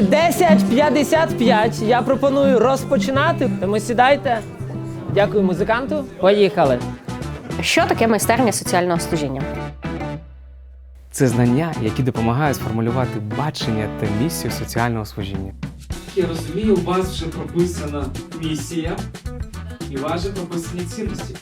10.55. Я пропоную розпочинати. Тому сідайте. Дякую музиканту. Поїхали. Що таке майстерня соціального служіння? Це знання, які допомагають сформулювати бачення та місію соціального служіння. Я розумію, у вас вже прописана місія і ваші прописані цінності.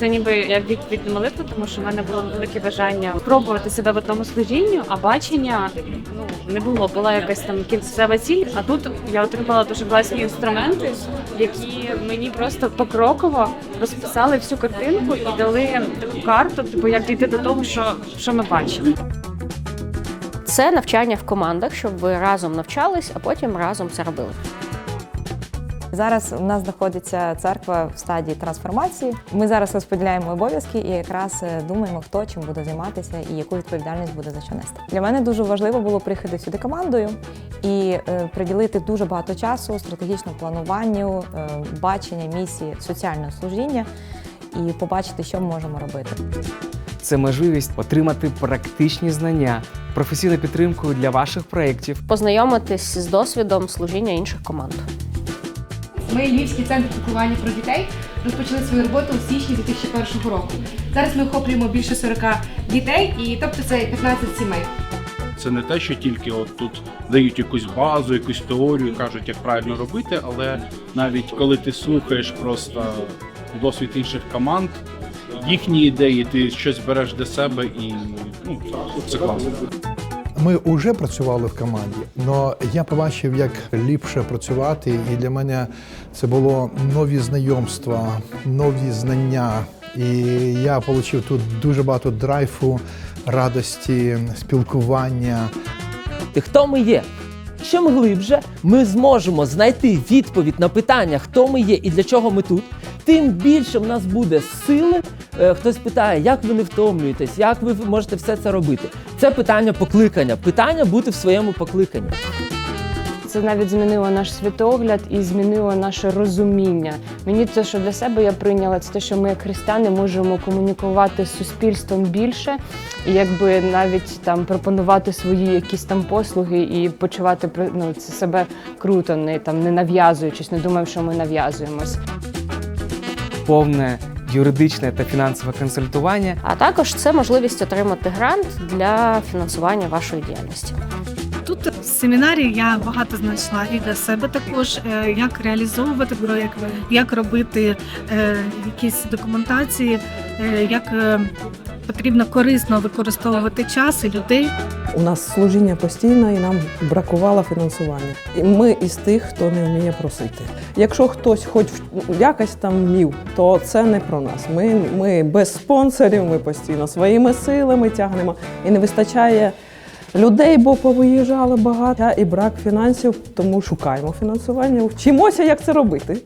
Це ніби як відповідь на молитву, тому що в мене було велике бажання спробувати себе в одному служінню, а бачення ну не було. Була якась там кінцева ціль. А тут я отримала дуже класні інструменти, які мені просто покроково розписали всю картинку і дали таку карту, типу як дійти до того, що, що ми бачимо. Це навчання в командах, щоб ви разом навчались, а потім разом це робили. Зараз у нас знаходиться церква в стадії трансформації. Ми зараз розподіляємо обов'язки і якраз е, думаємо, хто чим буде займатися і яку відповідальність буде за що нести. Для мене дуже важливо було приїхати сюди командою і е, приділити дуже багато часу стратегічному плануванню, е, бачення місії соціального служіння і побачити, що ми можемо робити. Це можливість отримати практичні знання, професійну підтримку для ваших проєктів. Познайомитись з досвідом служіння інших команд. Ми Львівський центр піклування про дітей розпочали свою роботу у січні 2001 року. Зараз ми охоплюємо більше 40 дітей, і тобто це 15 сімей. Це не те, що тільки от тут дають якусь базу, якусь теорію, кажуть, як правильно робити, але навіть коли ти слухаєш просто досвід інших команд, їхні ідеї, ти щось береш для себе і ну, це класно. Ми вже працювали в команді, але я побачив, як ліпше працювати, і для мене це було нові знайомства, нові знання. І я отримав тут дуже багато драйфу, радості, спілкування. І хто ми є? Чим глибше ми зможемо знайти відповідь на питання, хто ми є і для чого ми тут, тим більше в нас буде сили. Е, Хтось питає, як ви не втомлюєтесь, як ви можете все це робити. Це питання покликання, питання бути в своєму покликанні. Це навіть змінило наш світогляд і змінило наше розуміння. Мені те, що для себе я прийняла, це те, що ми, як християни, можемо комунікувати з суспільством більше, і якби навіть там пропонувати свої якісь там послуги і почувати ну, це себе круто, не там не нав'язуючись, не думаємо, що ми нав'язуємось. Повне юридичне та фінансове консультування. А також це можливість отримати грант для фінансування вашої діяльності. Тут в семінарі я багато знайшла і для себе також, е, як реалізовувати проєкт, як робити е, якісь документації, е, як потрібно корисно використовувати час і людей. У нас служіння постійне і нам бракувало фінансування. І ми із тих, хто не вміє просити. Якщо хтось хоч якось там вмів, то це не про нас. Ми, ми без спонсорів, ми постійно своїми силами тягнемо і не вистачає. Людей, бо повиїжджали багато і брак фінансів, тому шукаємо фінансування, вчимося, як це робити.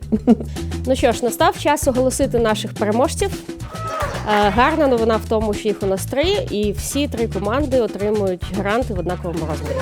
Ну що ж, настав час оголосити наших переможців. Е, Гарна новина в тому, що їх у нас три, і всі три команди отримують гранти в однаковому розмірі.